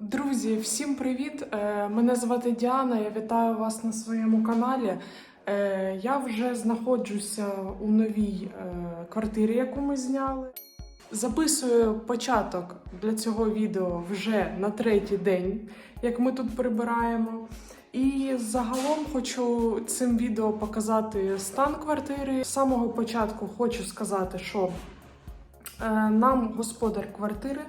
Друзі, всім привіт! Е, Мене звати Діана. Я вітаю вас на своєму каналі. Е, Я вже знаходжуся у новій е, квартирі, яку ми зняли. Записую початок для цього відео вже на третій день, як ми тут прибираємо. І загалом хочу цим відео показати стан квартири. З самого початку хочу сказати, що Нам господар квартири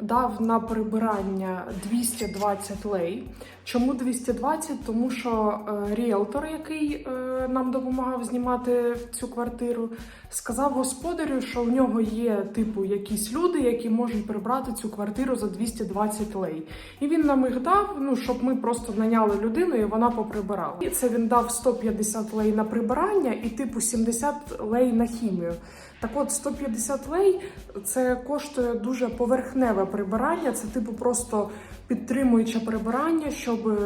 дав на прибирання 220 лей. Чому 220? Тому що е, ріелтор, який е, нам допомагав знімати цю квартиру, сказав господарю, що в нього є типу якісь люди, які можуть прибрати цю квартиру за 220 лей. І він нам їх дав, ну щоб ми просто наняли людину і вона поприбирала. І це він дав 150 лей на прибирання і типу 70 лей на хімію. Так от 150 лей це коштує дуже поверхневе прибирання. Це типу просто підтримуюче прибирання, щоб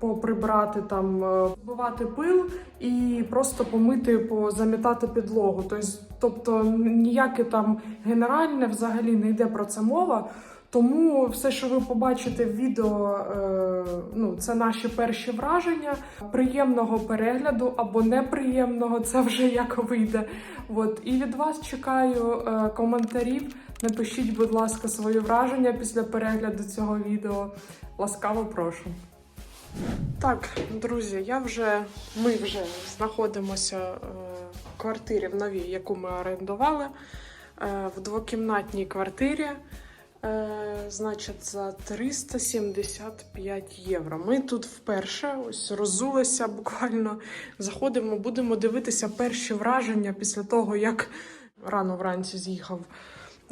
поприбрати там, вбивати пил і просто помити, позамітати підлогу. Тобто, тобто ніяке там генеральне взагалі не йде про це мова. Тому все, що ви побачите в відео, е, ну це наші перші враження. Приємного перегляду або неприємного, це вже як вийде. От і від вас чекаю е, коментарів. Напишіть, будь ласка, свої враження після перегляду цього відео. Ласкаво прошу. Так, друзі, я вже ми вже знаходимося е, в квартирі в новій, яку ми орендували в двокімнатній квартирі. Е, значить, за 375 євро. Ми тут вперше ось розулися буквально. Заходимо, будемо дивитися перші враження після того, як рано вранці з'їхав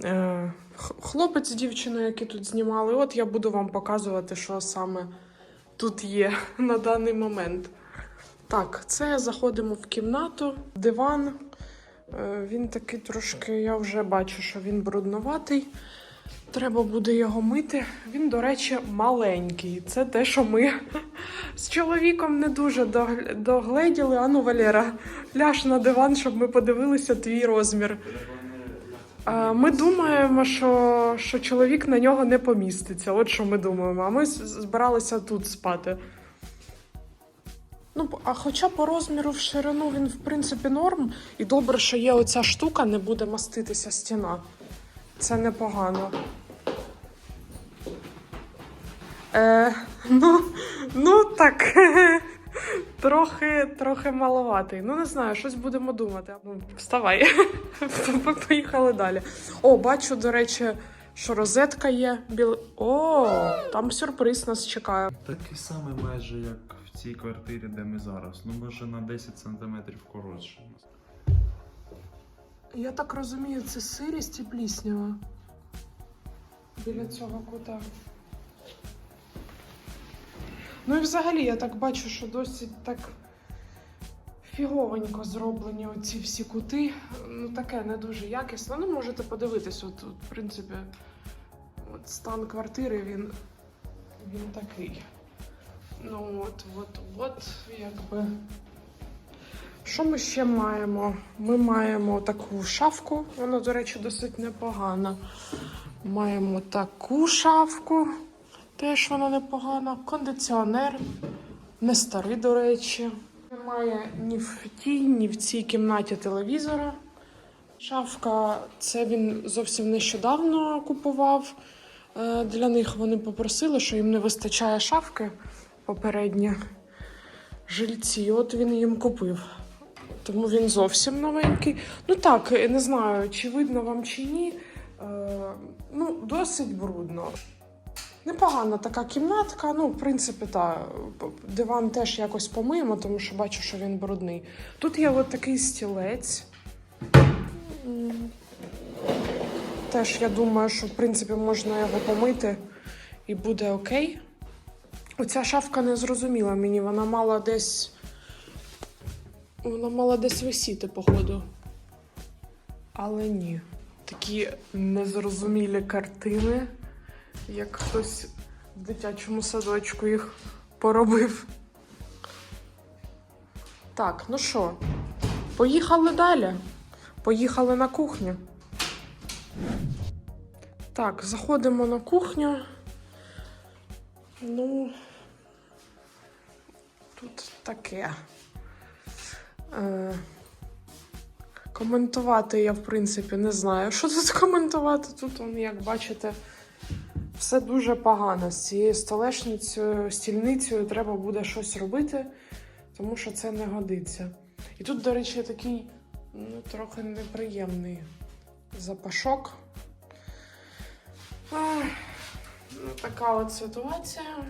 е, хлопець з дівчиною, які тут знімали. От я буду вам показувати, що саме тут є на даний момент. Так, це заходимо в кімнату, диван. Е, Він такий трошки, я вже бачу, що він брудноватий. Треба буде його мити. Він, до речі, маленький. Це те, що ми з чоловіком не дуже догл- догледіли. Ану, Валера, ляж на диван, щоб ми подивилися твій розмір. Ми думаємо, що, що чоловік на нього не поміститься. От що ми думаємо. А ми збиралися тут спати. Ну, а хоча по розміру в ширину він, в принципі, норм. І добре, що є оця штука, не буде маститися стіна. Це непогано. Е, ну, ну так. Трохи, трохи маловатий. Ну, не знаю, щось будемо думати. Ну, вставай. Поїхали далі. О, бачу, до речі, що розетка є. Біл... О, там сюрприз нас чекає. Такий самий майже як в цій квартирі, де ми зараз. Ну може на 10 сантиметрів коротше. Я так розумію, це сирість і пліснява. Біля цього кута. Ну і взагалі я так бачу, що досить так фіговенько зроблені оці всі кути. Ну таке не дуже якісно. Ну, можете подивитись, от, от в принципі, от стан квартири він, він такий. Ну от, от, от, якби. Що ми ще маємо? Ми маємо таку шафку, вона, до речі, досить непогана. Маємо таку шафку, теж вона непогана. Кондиціонер, не старий, до речі. Немає ні в тій, ні в цій кімнаті телевізора. Шафка, це він зовсім нещодавно купував. Е, Для них вони попросили, що їм не вистачає шафки попередні жильці. От він їм купив. Тому він зовсім новенький. Ну так, не знаю, чи видно вам чи ні. Е, ну, досить брудно. Непогана така кімнатка. Ну, в принципі, так, диван теж якось помиємо, тому що бачу, що він брудний. Тут є от такий стілець. Теж я думаю, що в принципі можна його помити і буде окей. Оця шафка не зрозуміла мені, вона мала десь. Вона мала десь висіти, походу. Але ні. Такі незрозумілі картини, як хтось в дитячому садочку їх поробив. Так, ну що, поїхали далі. Поїхали на кухню. Так, заходимо на кухню. Ну, тут таке. Е, коментувати я, в принципі, не знаю. Що тут коментувати? Тут, як бачите, все дуже погано. З цією столешницею, стільницею треба буде щось робити, тому що це не годиться. І тут, до речі, такий ну, трохи неприємний запашок. Ну, така от ситуація.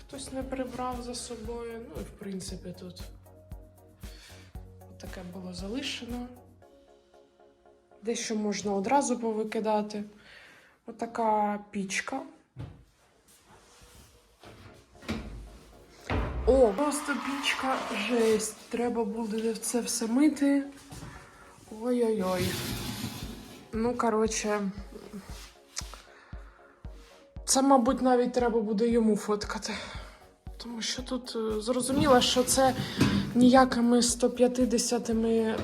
Хтось не прибрав за собою. Ну і в принципі тут таке було залишено. Дещо можна одразу повикидати. Отака пічка. О, просто пічка жесть. Треба буде це все мити. Ой-ой-ой. Ну, коротше. Це, мабуть, навіть треба буде йому фоткати. Тому що тут е, зрозуміло, що це ніякими 150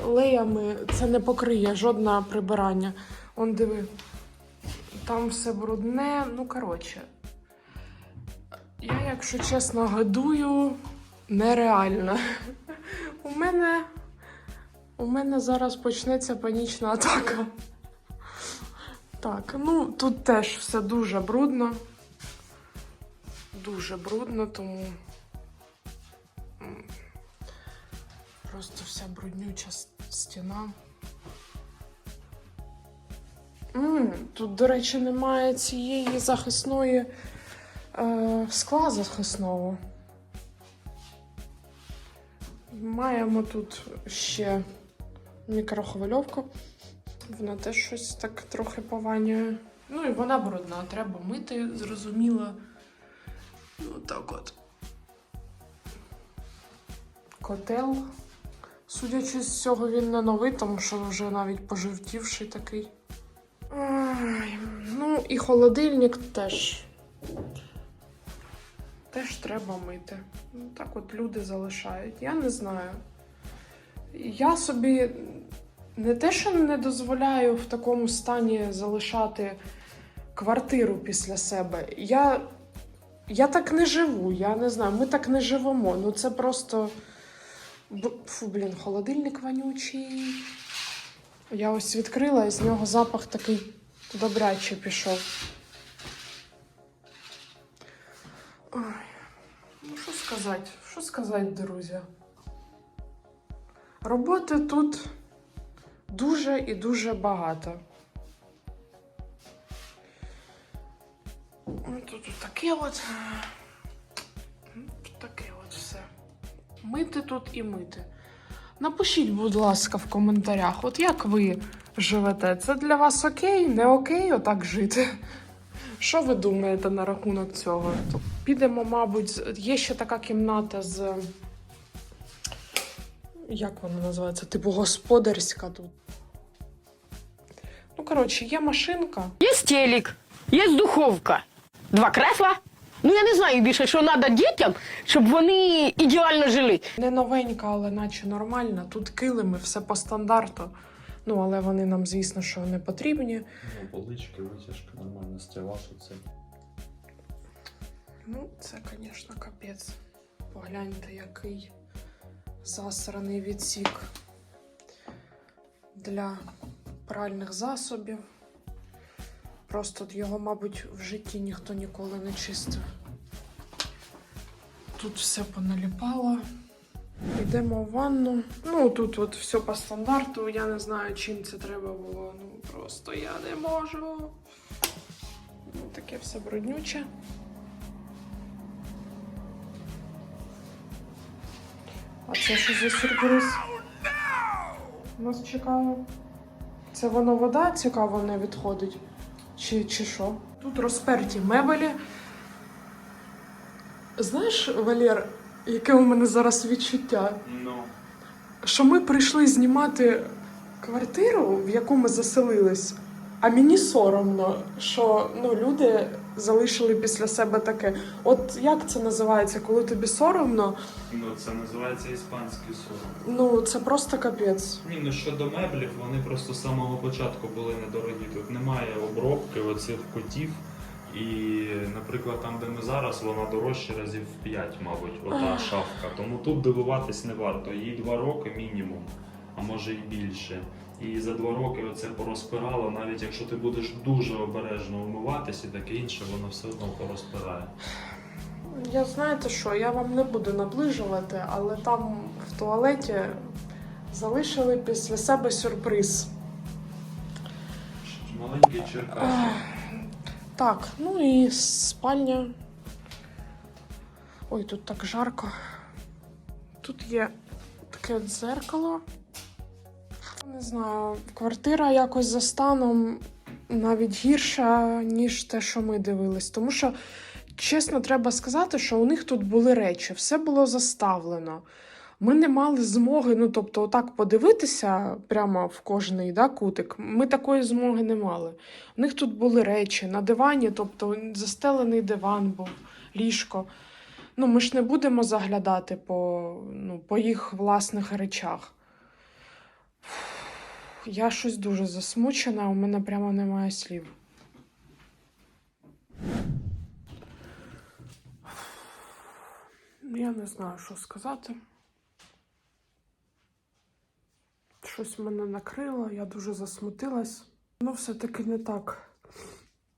леями це не покриє жодне прибирання. Он диви, там все брудне. Ну, коротше. Я, якщо чесно, гадую нереально. У мене, у мене зараз почнеться панічна атака. Так, ну тут теж все дуже брудно. Дуже брудно, тому просто вся бруднюча стіна. М, тут, до речі, немає цієї захисної е, скла захисного. Маємо тут ще мікрохвильовку. Вона теж щось так трохи пованює. Ну і вона брудна, треба мити, зрозуміло. Ну, так от. Котел. Судячи з цього, він не новий, тому що вже навіть поживтівший такий. Ай, ну і холодильник теж. Теж треба мити. Ну, так от люди залишають. Я не знаю. Я собі не те, що не дозволяю в такому стані залишати квартиру після себе. Я, я так не живу, я не знаю, ми так не живемо. Ну це просто. Фу, блін, холодильник вонючий. Я ось відкрила, і з нього запах такий добряче пішов. Ой, ну що сказати? Що сказати, друзі? Роботи тут дуже і дуже багато. Ну, Тут таке от. Таке от все. Мити тут і мити. Напишіть, будь ласка, в коментарях, от як ви живете? Це для вас окей, не окей отак жити? Що ви думаєте на рахунок цього? Підемо, мабуть, є ще така кімната з. Як вона називається? Типу господарська тут. Ну, коротше, є машинка. Є телек, є духовка, два кресла. Ну я не знаю більше, що треба дітям, щоб вони ідеально жили. Не новенька, але наче нормальна. Тут килими, все по стандарту. Ну, але вони нам, звісно, що не потрібні. Ну, полички, витяжка, нормально стелаж оце. Ну, це, звісно, капець. Погляньте, який засраний відсік для пральних засобів. Просто його, мабуть, в житті ніхто ніколи не чистив. Тут все поналіпало. Йдемо в ванну. Ну, тут от все по стандарту. Я не знаю, чим це треба було. Ну, просто я не можу. Таке все бруднюче. А це що за сюрприз? Нас чекає. Це воно вода цікаво не відходить. Чи, чи що? Тут розперті мебелі. Знаєш, Валєр, яке у мене зараз відчуття? Ну. Що ми прийшли знімати квартиру, в яку ми заселились, а мені соромно, що ну, люди залишили після себе таке. От як це називається, коли тобі соромно? Ну, це називається іспанський сором. Ну, це просто капець. Ні, ну щодо меблів, вони просто з самого початку були недорогі. Тут немає обробки оцих кутів І, наприклад, там, де ми зараз, вона дорожча разів в 5, мабуть, ота шафка. Тому тут дивуватись не варто. Їй 2 роки мінімум, а може і більше. І за 2 роки оце порозпирало, навіть якщо ти будеш дуже обережно умиватись і таке інше, воно все одно порозпирає. Я знаєте що, я вам не буду наближувати, але там в туалеті залишили після себе сюрприз. Маленький черкас. Так, ну і спальня. Ой, тут так жарко. Тут є таке дзеркало. Не знаю, квартира якось за станом навіть гірша, ніж те, що ми дивились. Тому що, чесно, треба сказати, що у них тут були речі, все було заставлено. Ми не мали змоги, ну тобто, отак подивитися прямо в кожний да, кутик. Ми такої змоги не мали. У них тут були речі на дивані, тобто застелений диван був, ліжко. Ну, ми ж не будемо заглядати по, ну, по їх власних речах. Я щось дуже засмучена, у мене прямо немає слів. Я не знаю, що сказати. Щось мене накрило, я дуже засмутилась. Ну, все-таки не так.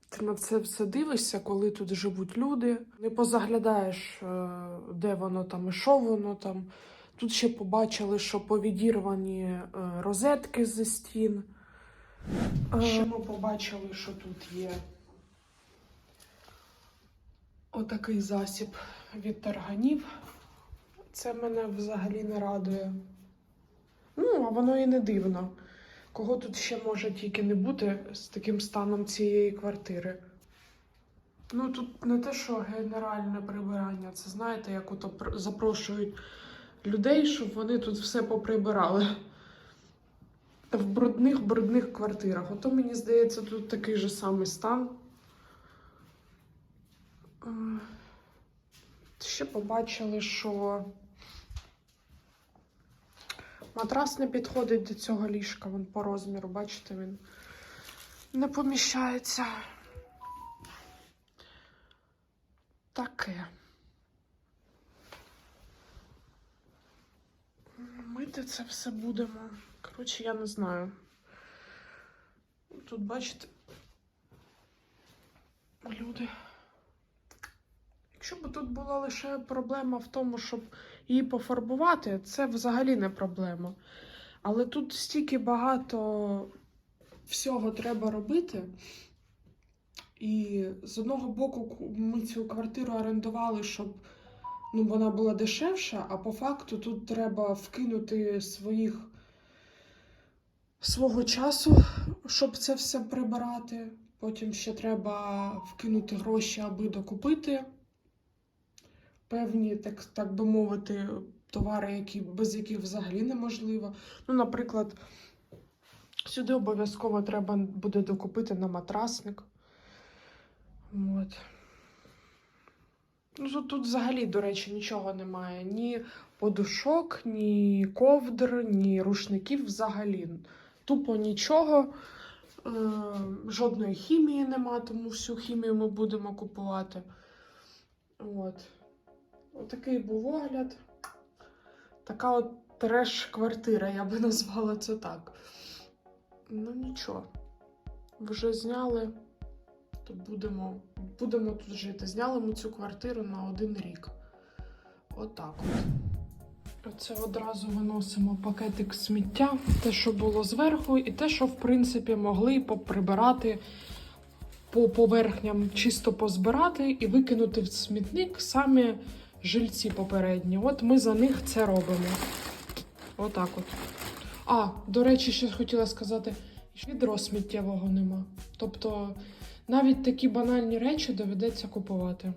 Ти на це все дивишся, коли тут живуть люди. Не позаглядаєш, е, де воно там і що воно там. Тут ще побачили, що повідірвані е, розетки зі стін. Е, Ще ми побачили, що тут є отакий засіб від тарганів. Це мене взагалі не радує. Ну, а воно і не дивно. Кого тут ще може тільки не бути з таким станом цієї квартири? Ну, тут не те, що генеральне прибирання, це знаєте, як ото запрошують людей, щоб вони тут все поприбирали. В брудних брудних квартирах. Ото мені здається, тут такий же самий стан. Е, Ще побачили, що матрас не підходить до цього ліжка, він по розміру, бачите, він не поміщається. Таке. Мити це все будемо. Коротше, я не знаю. Тут, бачите, люди. Якщо б тут була лише проблема в тому, щоб її пофарбувати, це взагалі не проблема. Але тут стільки багато всього треба робити. І з одного боку, ми цю квартиру орендували, щоб ну, вона була дешевша, а по факту тут треба вкинути своїх свого часу, щоб це все прибирати. Потім ще треба вкинути гроші, аби докупити певні, так, так би мовити, товари, які, без яких взагалі неможливо. Ну, наприклад, сюди обов'язково треба буде докупити на матрасник. От. Ну, тут, взагалі, до речі, нічого немає. Ні подушок, ні ковдр, ні рушників взагалі. Тупо нічого. Е, жодної хімії нема, тому всю хімію ми будемо купувати. От. Отакий був огляд. Така от треш-квартира, я би назвала це так. Ну нічого. Вже зняли, то будемо, будемо тут жити. Зняли ми цю квартиру на один рік. Отак от. Оце одразу виносимо пакетик сміття, те, що було зверху, і те, що, в принципі, могли поприбирати по поверхням, чисто позбирати і викинути в смітник самі жильці попередні. От ми за них це робимо. Отак от. А, до речі, ще хотіла сказати, відро сміттєвого нема. Тобто навіть такі банальні речі доведеться купувати.